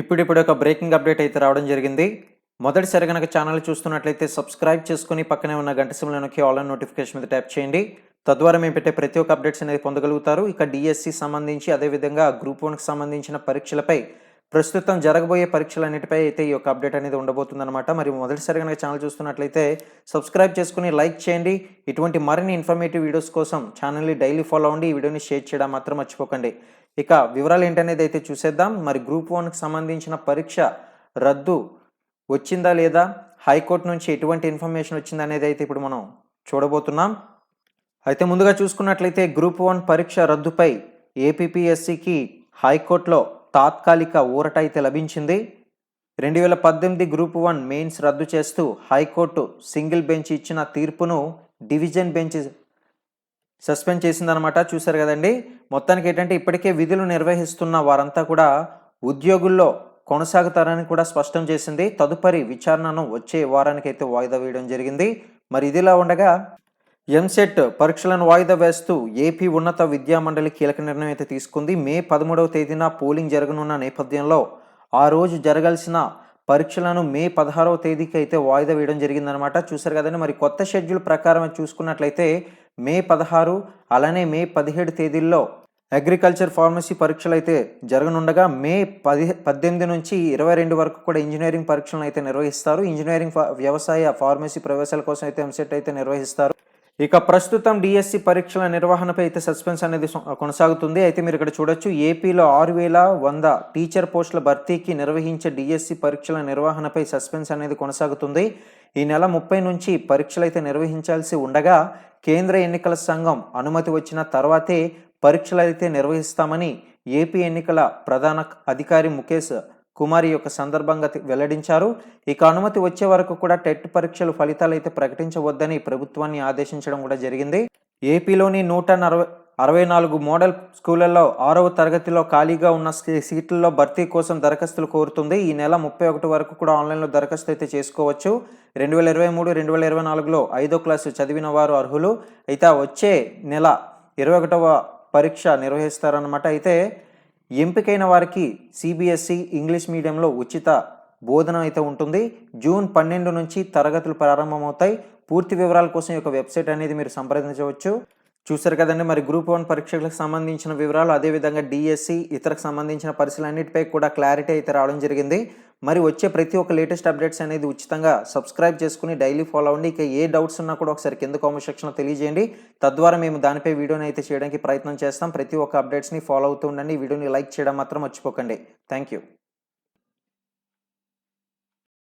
ఇప్పుడిప్పుడు ఒక breaking update అయితే రావడం జరిగింది. మొదటిసారి కనుక ఛానల్ చూస్తున్నట్లయితే సబ్స్క్రైబ్ చేసుకుని పక్కనే ఉన్న గంట సింబల్ నొక్కి ఆన్లైన్ నోటిఫికేషన్ మీద ట్యాప్ చేయండి. తద్వారా మేము పెట్టే ప్రతి ఒక్క అప్డేట్స్ అనేది పొందగలుగుతారు. ఇక డిఎస్సి సంబంధించి అదేవిధంగా గ్రూప్ వన్కి సంబంధించిన పరీక్షలపై ప్రస్తుతం జరగబోయే పరీక్షలన్నిటిపై అయితే ఈ యొక్క అప్డేట్ అనేది ఉండబోతుందన్నమాట. మరి మొదటిసారి కనుక ఛానల్ చూస్తున్నట్లయితే సబ్స్క్రైబ్ చేసుకుని లైక్ చేయండి. ఇటువంటి మరిన్ని ఇన్ఫర్మేటివ్ వీడియోస్ కోసం ఛానల్ని డైలీ ఫాలో అవ్వండి. ఈ వీడియోని షేర్ చేయడం మాత్రం మర్చిపోకండి. ఇక వివరాలు ఏంటనేది అయితే చూసేద్దాం. మరి గ్రూప్ వన్కి సంబంధించిన పరీక్ష రద్దు వచ్చిందా లేదా? హైకోర్టు నుంచి ఎటువంటి ఇన్ఫర్మేషన్ వచ్చింది అనేది అయితే ఇప్పుడు మనం చూడబోతున్నాం. అయితే ముందుగా చూసుకున్నట్లయితే గ్రూప్ వన్ పరీక్ష రద్దుపై ఏపీపీఎస్సికి హైకోర్టులో తాత్కాలిక ఊరట అయితే లభించింది. రెండు వేల పద్దెనిమిది గ్రూప్ వన్ మెయిన్స్ రద్దు చేస్తూ హైకోర్టు సింగిల్ బెంచ్ ఇచ్చిన తీర్పును డివిజన్ బెంచ్ సస్పెండ్ చేసిందనమాట చూశారు కదండి. మొత్తానికి ఏంటంటే ఇప్పటికే విధులు నిర్వహిస్తున్న వారంతా కూడా ఉద్యోగుల్లో కొనసాగుతారని కూడా స్పష్టం చేసింది. తదుపరి విచారణను వచ్చే వారానికి అయితే వాయిదా వేయడం జరిగింది. మరి ఇదిలా ఉండగా ఎంసెట్ పరీక్షలను వాయిదా వేస్తూ ఏపీ ఉన్నత విద్యా మండలి కీలక నిర్ణయం అయితే తీసుకుంది. మే పదమూడవ తేదీన పోలింగ్ జరగనున్న నేపథ్యంలో ఆ రోజు జరగాల్సిన పరీక్షలను మే పదహారవ తేదీకి అయితే వాయిదా వేయడం జరిగిందనమాట చూసారు కదండి మరి కొత్త షెడ్యూల్ ప్రకారం చూసుకున్నట్లయితే మే పదహారు అలానే మే పదిహేడు తేదీల్లో అగ్రికల్చర్ ఫార్మసీ పరీక్షలు అయితే జరగనుండగా మే పది పద్దెనిమిది నుంచి ఇరవై రెండు వరకు కూడా ఇంజనీరింగ్ పరీక్షలను అయితే నిర్వహిస్తారు. ఇంజనీరింగ్ వ్యవసాయ ఫార్మసీ ప్రవేశాల కోసం అయితే ఎంసెట్ అయితే నిర్వహిస్తారు. ఇక ప్రస్తుతం డిఎస్సి పరీక్షల నిర్వహణపై అయితే సస్పెన్స్ అనేది కొనసాగుతుంది. అయితే మీరు ఇక్కడ చూడొచ్చు ఏపీలో ఆరు వేల వంద టీచర్ పోస్టుల భర్తీకి నిర్వహించే డిఎస్సి పరీక్షల నిర్వహణపై సస్పెన్స్ అనేది కొనసాగుతుంది. ఈ నెల ముప్పై నుంచి పరీక్షలు అయితే నిర్వహించాల్సి ఉండగా కేంద్ర ఎన్నికల సంఘం అనుమతి వచ్చిన తర్వాతే పరీక్షలు అయితే నిర్వహిస్తామని ఏపీ ఎన్నికల ప్రధాన అధికారి ముఖేష్ కుమారి యొక్క సందర్భంగా వెల్లడించారు. ఇక అనుమతి వచ్చే వరకు కూడా టెట్ పరీక్షలు ఫలితాలు అయితే ప్రకటించవద్దని ప్రభుత్వాన్ని ఆదేశించడం కూడా జరిగింది. ఏపీలోని నూట అరవై అరవై నాలుగు మోడల్ స్కూళ్ళలో ఆరవ తరగతిలో ఖాళీగా ఉన్న సీట్లలో భర్తీ కోసం దరఖాస్తులు కోరుతుంది. ఈ నెల ముప్పై ఒకటి వరకు కూడా ఆన్లైన్లో దరఖాస్తు అయితే చేసుకోవచ్చు. రెండు వేల ఇరవై మూడు రెండు వేల ఇరవై నాలుగులో ఐదో క్లాసు చదివిన వారు అర్హులు. అయితే వచ్చే నెల ఇరవై ఒకటవ పరీక్ష నిర్వహిస్తారన్నమాట. అయితే ఎంపికైన వారికి సిబిఎస్ఈ ఇంగ్లీష్ మీడియంలో ఉచిత బోధన అయితే ఉంటుంది. జూన్ పన్నెండు నుంచి తరగతులు ప్రారంభమవుతాయి. పూర్తి వివరాల కోసం ఈ యొక్క వెబ్సైట్ అనేది మీరు సంప్రదించవచ్చు. చూసారు కదండి మరి గ్రూప్ వన్ పరీక్షలకు సంబంధించిన వివరాలు అదేవిధంగా డిఎస్సి ఇతరకు సంబంధించిన పరిశీలన్నిటిపై కూడా క్లారిటీ అయితే రావడం జరిగింది. మరి వచ్చే ప్రతి ఒక్క లేటెస్ట్ అప్డేట్స్ అనేది ఉచితంగా సబ్స్క్రైబ్ చేసుకుని డైలీ ఫాలో అవ్వండి. ఇక ఏ డౌట్స్ ఉన్నా కూడా ఒకసారి కింద కామెంట్ సెక్షన్లో తెలియజేయండి. తద్వారా మేము దానిపై వీడియోని అయితే చేయడానికి ప్రయత్నం చేస్తాం. ప్రతి ఒక్క అప్డేట్స్ని ఫాలో అవుతూ ఉండండి. వీడియోని లైక్ చేయడం మాత్రం మర్చిపోకండి. Thank you